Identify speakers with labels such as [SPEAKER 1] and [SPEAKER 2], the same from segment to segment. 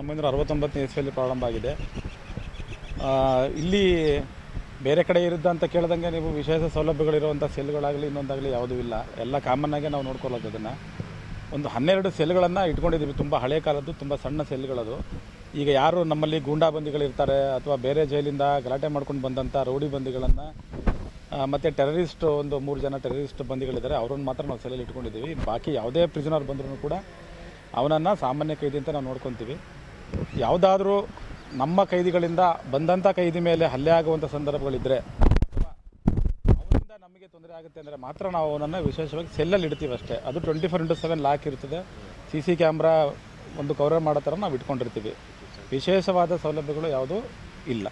[SPEAKER 1] ಒಂಬೈನೂರ ಅರವತ್ತೊಂಬತ್ತನೇ ಇಸ್ವಿಯಲ್ಲಿ ಪ್ರಾರಂಭ ಆಗಿದೆ. ಇಲ್ಲಿ ಬೇರೆ ಕಡೆ ಇರುತ್ತೆ ಅಂತ ಕೇಳ್ದಂಗೆ ನೀವು ವಿಶೇಷ ಸೌಲಭ್ಯಗಳಿರುವಂಥ ಸೆಲ್ಗಳಾಗಲಿ ಇನ್ನೊಂದಾಗಲಿ ಯಾವುದೂ ಇಲ್ಲ. ಎಲ್ಲ ಕಾಮನ್ನಾಗೆ ನಾವು ನೋಡ್ಕೊಳ್ಳೋದು ಅದನ್ನು. ಒಂದು ಹನ್ನೆರಡು ಸೆಲ್ಗಳನ್ನು ಇಟ್ಕೊಂಡಿದ್ದೀವಿ. ತುಂಬ ಹಳೆ ಕಾಲದ್ದು, ತುಂಬ ಸಣ್ಣ ಸೆಲ್ಗಳದು. ಈಗ ಯಾರು ನಮ್ಮಲ್ಲಿ ಗೂಂಡಾಬಂದಿಗಳಿರ್ತಾರೆ ಅಥವಾ ಬೇರೆ ಜೈಲಿಂದ ಗಲಾಟೆ ಮಾಡ್ಕೊಂಡು ಬಂದಂಥ ರೌಡಿ ಬಂದಿಗಳನ್ನು ಮತ್ತು ಟೆರರಿಸ್ಟ್ ಒಂದು ಮೂರು ಜನ ಟೆರರಿಸ್ಟ್ ಬಂದಿಗಳಿದ್ದಾರೆ, ಅವ್ರನ್ನ ಮಾತ್ರ ನಾವು ಸೆಲ್ಲಲ್ಲಿ ಇಟ್ಕೊಂಡಿದ್ದೀವಿ. ಬಾಕಿ ಯಾವುದೇ ಪ್ರಿಸನರ್ ಬಂದರೂ ಕೂಡ ಅವನನ್ನು ಸಾಮಾನ್ಯ ಕೈದಿ ಅಂತ ನಾವು ನೋಡ್ಕೊತೀವಿ. ಯಾವುದಾದ್ರೂ ನಮ್ಮ ಕೈದಿಗಳಿಂದ ಬಂದಂಥ ಕೈದಿ ಮೇಲೆ ಹಲ್ಲೆ ಆಗುವಂಥ ಸಂದರ್ಭಗಳಿದ್ದರೆ ಅಥವಾ ಅವನಿಂದ ನಮಗೆ ತೊಂದರೆ ಆಗುತ್ತೆ ಅಂದರೆ ಮಾತ್ರ ನಾವು ಅವನನ್ನು ವಿಶೇಷವಾಗಿ ಸೆಲ್ಲಲ್ಲಿ ಇಡ್ತೀವಿ ಅಷ್ಟೇ. ಅದು twenty four into seven lock ಇರ್ತದೆ ಸಿ ಸಿ ಕ್ಯಾಮ್ರಾ ಒಂದು ಕವರ್ ಮಾಡೋ ಥರ ನಾವು ಇಟ್ಕೊಂಡಿರ್ತೀವಿ. ವಿಶೇಷವಾದ ಸೌಲಭ್ಯಗಳು ಯಾವುದೂ ಇಲ್ಲ.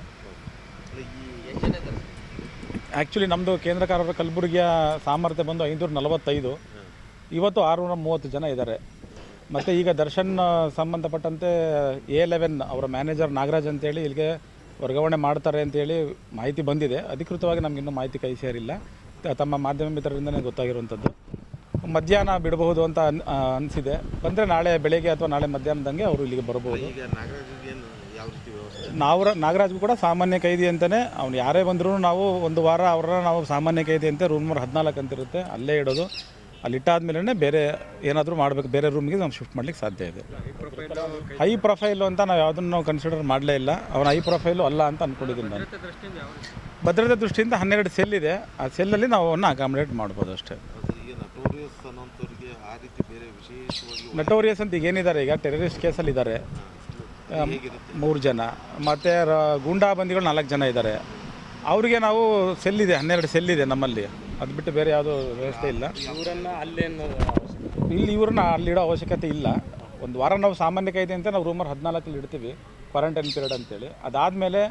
[SPEAKER 1] ಆ್ಯಕ್ಚುಲಿ ನಮ್ಮದು ಕೇಂದ್ರ ಕಾರಾಗೃಹ ಕಲಬುರಗಿಯ ಸಾಮರ್ಥ್ಯ ಬಂದು ಐನೂರ ನಲವತ್ತೈದು. ಇವತ್ತು ಆರುನೂರ ಮೂವತ್ತು ಜನ ಇದ್ದಾರೆ. ಮತ್ತು ಈಗ ದರ್ಶನ್ ಸಂಬಂಧಪಟ್ಟಂತೆ ಎ ಲೆವೆನ್ ಅವರ ಮ್ಯಾನೇಜರ್ ನಾಗರಾಜ್ ಅಂತೇಳಿ ಇಲ್ಲಿಗೆ ವರ್ಗಾವಣೆ ಮಾಡ್ತಾರೆ ಅಂತೇಳಿ ಮಾಹಿತಿ ಬಂದಿದೆ. ಅಧಿಕೃತವಾಗಿ ನಮ್ಗೆ ಇನ್ನೂ ಮಾಹಿತಿ ಕೈ ಸೇರಿಲ್ಲ. ತಮ್ಮ ಮಾಧ್ಯಮ ಮಿತ್ರರಿಂದನೇ ಗೊತ್ತಾಗಿರುವಂಥದ್ದು. ಮಧ್ಯಾಹ್ನ ಬಿಡಬಹುದು ಅಂತ ಅನ್ ಅನಿಸಿದೆ. ಬಂದರೆ ನಾಳೆ ಬೆಳಗ್ಗೆ ಅಥವಾ ನಾಳೆ ಮಧ್ಯಾಹ್ನದಂಗೆ ಅವರು ಇಲ್ಲಿಗೆ ಬರಬಹುದು.
[SPEAKER 2] ಈಗ ನಾಗರಾಜರಿಗೆ ಏನು ಯಾವ ರೀತಿ ವ್ಯವಸ್ಥೆ?
[SPEAKER 1] ನಾವು ನಾಗರಾಜ್ಗೂ ಕೂಡ ಸಾಮಾನ್ಯ ಕೈದಿ ಅಂತಲೇ ಅವ್ನು ಯಾರೇ ಬಂದರೂ ನಾವು ಒಂದು ವಾರ ಅವ್ರನ್ನ ನಾವು ಸಾಮಾನ್ಯ ಕೈದಿ ಅಂತ. ರೂಮ್ ನಂಬರ್ ಹದಿನಾಲ್ಕು ಅಂತ ಇರುತ್ತೆ ಅಲ್ಲೇ ಇಡೋದು. ಅಲ್ಲಿ ಮೇಲೆ ಬೇರೆ ಏನಾದರೂ ಮಾಡಬೇಕು ಬೇರೆ ರೂಮ್ಗೆ ನಾವು ಶಿಫ್ಟ್ ಮಾಡ್ಲಿಕ್ಕೆ ಸಾಧ್ಯ ಇದೆ. ಹೈ ಪ್ರೊಫೈಲು ಅಂತ ನಾವು ಯಾವುದನ್ನು ನಾವು ಕನ್ಸಿಡರ್ ಮಾಡಲೇ ಇಲ್ಲ. ಅವನ ಹೈ ಪ್ರೊಫೈಲು ಅಲ್ಲ ಅಂತ ಅಂದ್ಕೊಂಡಿದ್ದೀನಿ ನಾನು. ಭದ್ರತೆ ದೃಷ್ಟಿಯಿಂದ ಹನ್ನೆರಡು ಸೆಲ್ ಇದೆ. ಆ ಸೆಲ್ಲಲ್ಲಿ ನಾವು ಅವನ್ನ ಅಕಾಮಿಡೇಟ್ ಮಾಡ್ಬೋದು ಅಷ್ಟೇ.
[SPEAKER 2] ನಟೋರಿಯಸ್ ಅನ್ನೋಂಥವ್ರಿಗೆ ಆ ರೀತಿ ಬೇರೆ ವಿಶೇಷವಾಗಿ
[SPEAKER 1] ನಟೋರಿಯಸ್ ಅಂತ ಈಗ ಏನಿದ್ದಾರೆ ಈಗ ಟೆರರಿಸ್ಟ್ ಕೇಸಲ್ಲಿ ಇದ್ದಾರೆ. ಮೂರು ಜನ. ಮತ್ತು ಗೂಂಡಾ ಬಂದಿಗಳು ನಾಲ್ಕು ಜನ ಇದ್ದಾರೆ. ಅವರಿಗೆ ನಾವು ಸೆಲ್ ಇದೆ ಹನ್ನೆರಡು ಸೆಲ್ ಇದೆ ನಮ್ಮಲ್ಲಿ. ಅದು ಬಿಟ್ಟು ಬೇರೆ ಯಾವುದೂ ವ್ಯವಸ್ಥೆ ಇಲ್ಲ.
[SPEAKER 3] ಇವರನ್ನ ಅಲ್ಲೇನು
[SPEAKER 1] ಇಲ್ಲಿ ಇವ್ರನ್ನ ಅಲ್ಲಿಡೋ ಅವಶ್ಯಕತೆ ಇಲ್ಲ. ಒಂದು ವಾರ ನಾವು ಸಾಮಾನ್ಯ ಕೈದೆ ಅಂತ ನಾವು ರೂಮರ್ ಹದಿನಾಲ್ಕಲ್ಲಿ ಇಡ್ತೀವಿ ಕ್ವಾರಂಟೈನ್ ಪೀರಿಯಡ್ ಅಂತೇಳಿ. ಅದಾದಮೇಲೆ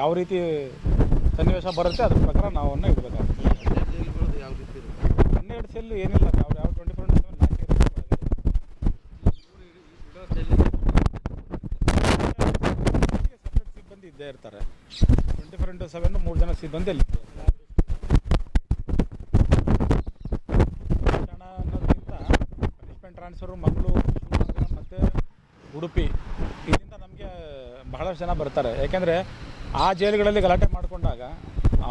[SPEAKER 1] ಯಾವ ರೀತಿ ಸನ್ನಿವೇಶ ಬರುತ್ತೆ ಅದ್ರ ಪ್ರಕಾರ ನಾವು ಅವನ್ನ ಇಡಬೇಕಾಗ್ತದೆ
[SPEAKER 2] ಜೈಲುಗಳದ್ದು ಯಾವ ರೀತಿ ಇರುತ್ತೆ
[SPEAKER 1] ಹನ್ನೆರಡು ಸೆಲ್ ಏನಿಲ್ಲ ಅವ್ರು ಯಾವ ಟ್ವೆಂಟಿ ಫೋರ್ ಸಪ್ರೇಟ್ ಸಿಬ್ಬಂದಿ ಇದ್ದೇ ಇರ್ತಾರೆ. ಟ್ವೆಂಟಿ ಫೋರ್ ಇಂಟು ಸೆವೆನ್ ಮೂರು ಜನ ಸಿಬ್ಬಂದಿ ಅಲ್ಲಿ ಪನಿಷ್ಮೆಂಟ್ ಮಕ್ಕಳು ಶಿವಮೊಗ್ಗ ಮತ್ತು ಉಡುಪಿ. ಇದರಿಂದ ನಮಗೆ ಬಹಳಷ್ಟು ಜನ ಬರ್ತಾರೆ. ಯಾಕೆಂದರೆ ಆ ಜೈಲುಗಳಲ್ಲಿ ಗಲಾಟೆ ಮಾಡಿಕೊಂಡಾಗ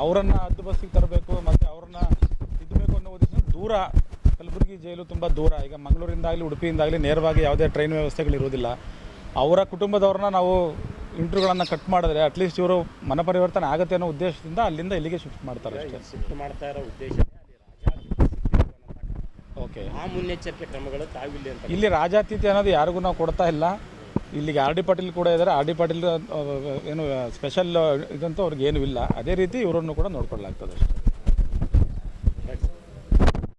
[SPEAKER 1] ಅವರನ್ನು ಹದ್ದು ಬಸ್ಸಿಗೆ ತರಬೇಕು ಮತ್ತು ಅವ್ರನ್ನ ತಿದ್ದಬೇಕು ಅನ್ನೋ ಉದ್ದೇಶ ದೂರ. ಕಲಬುರಗಿ ಜೈಲು ತುಂಬ ದೂರ. ಈಗ ಮಂಗಳೂರಿಂದಾಗಲಿ ಉಡುಪಿಯಿಂದಾಗಲಿ ನೇರವಾಗಿ ಯಾವುದೇ ಟ್ರೈನ್ ವ್ಯವಸ್ಥೆಗಳಿರೋದಿಲ್ಲ ಅವರ ಕುಟುಂಬದವ್ರನ್ನ ನಾವು ಇಂಟ್ರ್ಯೂಗಳನ್ನು ಕಟ್ ಮಾಡಿದ್ರೆ ಅಟ್ಲೀಸ್ಟ್ ಇವರು ಮನಪರಿವರ್ತನೆ ಆಗುತ್ತೆ ಅನ್ನೋ ಉದ್ದೇಶದಿಂದ ಅಲ್ಲಿಂದ ಇಲ್ಲಿಗೆ ಶಿಫ್ಟ್ ಮಾಡ್ತಾರೆ ಅಷ್ಟೇ.
[SPEAKER 3] ಶಿಫ್ಟ್ ಮಾಡ್ತಾ ಇರೋ ರಾಜಾತಿಥ್ಯ
[SPEAKER 1] ಓಕೆ
[SPEAKER 3] ಆ ಮುನ್ನೆಚ್ಚರಿಕೆ ಕ್ರಮಗಳು ತಾವಿಲ್ಲ ಅಂತ
[SPEAKER 1] ಇಲ್ಲಿ ರಾಜಾತಿಥ್ಯ ಅನ್ನೋದು ಯಾರಿಗೂ ನಾವು ಕೊಡ್ತಾ ಇಲ್ಲ. ಇಲ್ಲಿಗೆ ಆರ್ ಡಿ ಪಾಟೀಲ್ ಕೂಡ ಇದ್ದಾರೆ. ಆರ್ ಡಿ ಪಾಟೀಲ್ ಏನು ಸ್ಪೆಷಲ್ ಇದಂತೂ ಅವ್ರಿಗೆ ಏನೂ ಇಲ್ಲ. ಅದೇ ರೀತಿ ಇವರನ್ನು ಕೂಡ ನೋಡ್ಕೊಳ್ಳಾಗ್ತದೆ